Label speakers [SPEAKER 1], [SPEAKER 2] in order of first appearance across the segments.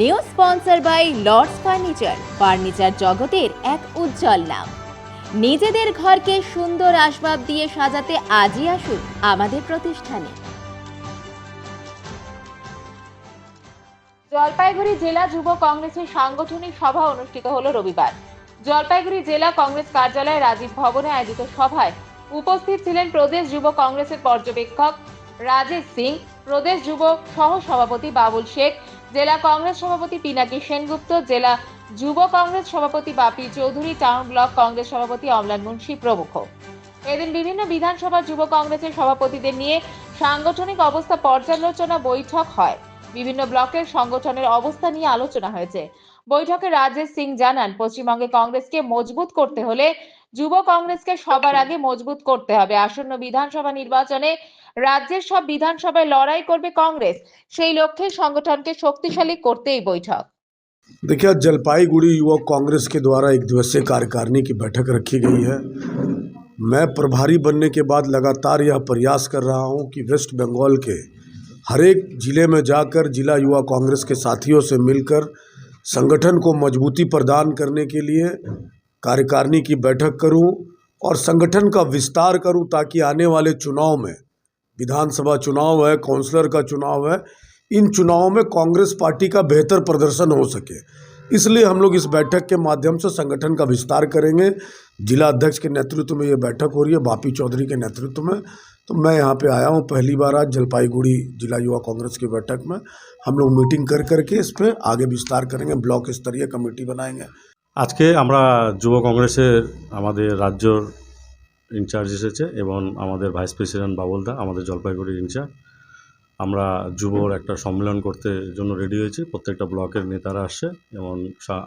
[SPEAKER 1] New sponsor by Lords furniture. Furniture জগতের এক উজ্জ্বল নাম। নিজেদের ঘরকে সুন্দর আসবাব দিয়ে সাজাতে আজই আসুন আমাদের প্রতিষ্ঠানে। জলপাইগুড়ি জেলা যুব কংগ্রেসের সাংগঠনিক সভা অনুষ্ঠিত হলো রবিবার। জলপাইগুড়ি জেলা কংগ্রেস কার্যালয়ে রাজীব ভবনে আয়োজিত সভায় উপস্থিত ছিলেন প্রদেশ যুব কংগ্রেসের পর্যবেক্ষক রাজেশ সিং, প্রদেশ যুব সহ সভাপতি বাবুল শেখ জেলা কংগ্রেস সভাপতি পিনাকি সেনগুপ্ত, জেলা যুব কংগ্রেস সভাপতি বাপি চৌধুরী, টাউন ব্লক কংগ্রেস সভাপতি অমলান মুন্সি প্রমুখ। এদিন বিভিন্ন বিধানসভা যুব কংগ্রেসের সভাপতিদের নিয়ে সাংগঠনিক অবস্থা পর্যালোচনা বৈঠক হয়। বিভিন্ন ব্লকের সংগঠনের অবস্থা নিয়ে আলোচনা হয়েছে। বৈঠকে রাজেশ সিং জানান, পশ্চিমবঙ্গে কংগ্রেসকে মজবুত করতে হলে যুব কংগ্রেসকে সবার আগে মজবুত করতে হবে। আসন্ন বিধানসভা নির্বাচনে রাজ্যের সব বিধানসভায় লড়াই করবে কংগ্রেস সেই লক্ষ্যে সংগঠনকে শক্তিশালী করতে এই বৈঠক
[SPEAKER 2] देखिए आज जलपाईगुड़ी युवक कांग्रेस के द्वारा एक दिवसीय कार्यकारिणी की बैठक रखी गई है मैं प्रभारी बनने के बाद लगातार यह प्रयास कर रहा हूं कि वेस्ट बंगाल के हर एक ज़िले में जाकर जिला युवा कांग्रेस के साथियों से मिलकर संगठन को मजबूती प्रदान करने के लिए कार्यकारिणी की बैठक करूं और संगठन का विस्तार करूं ताकि आने वाले चुनाव में विधानसभा चुनाव है काउंसलर का चुनाव है इन चुनावों में कांग्रेस पार्टी का बेहतर प्रदर्शन हो सके इसलिए हम लोग इस बैठक के माध्यम से संगठन का विस्तार करेंगे जिला अध्यक्ष के नेतृत्व में ये बैठक हो रही है बापी चौधरी के नेतृत्व में तो मैं यहाँ पे आया हूँ पहली बार आज जलपाईगुड़ी जिला युवा कांग्रेस की बैठक में हम लोग मीटिंग कर करके इस पर आगे विस्तार करेंगे ब्लॉक स्तरीय कमेटी बनाएंगे
[SPEAKER 3] আজকে আমরা যুব কংগ্রেসের আমাদের রাজ্যর ইনচার্জ এসেছে এবং আমাদের ভাইস প্রেসিডেন্ট বাবুলদা আমাদের জলপাইগুড়ির ইনচার্জ। আমরা যুবর একটা সম্মেলন করতে জন্য রেডি হয়েছি। প্রত্যেকটা ব্লকের নেতারা আসছে এবং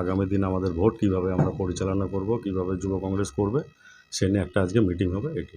[SPEAKER 3] আগামী দিন আমাদের ভোট কীভাবে আমরা পরিচালনা করব, কীভাবে যুব কংগ্রেস করবে, সে নিয়ে একটা আজকে মিটিং হবে এটি।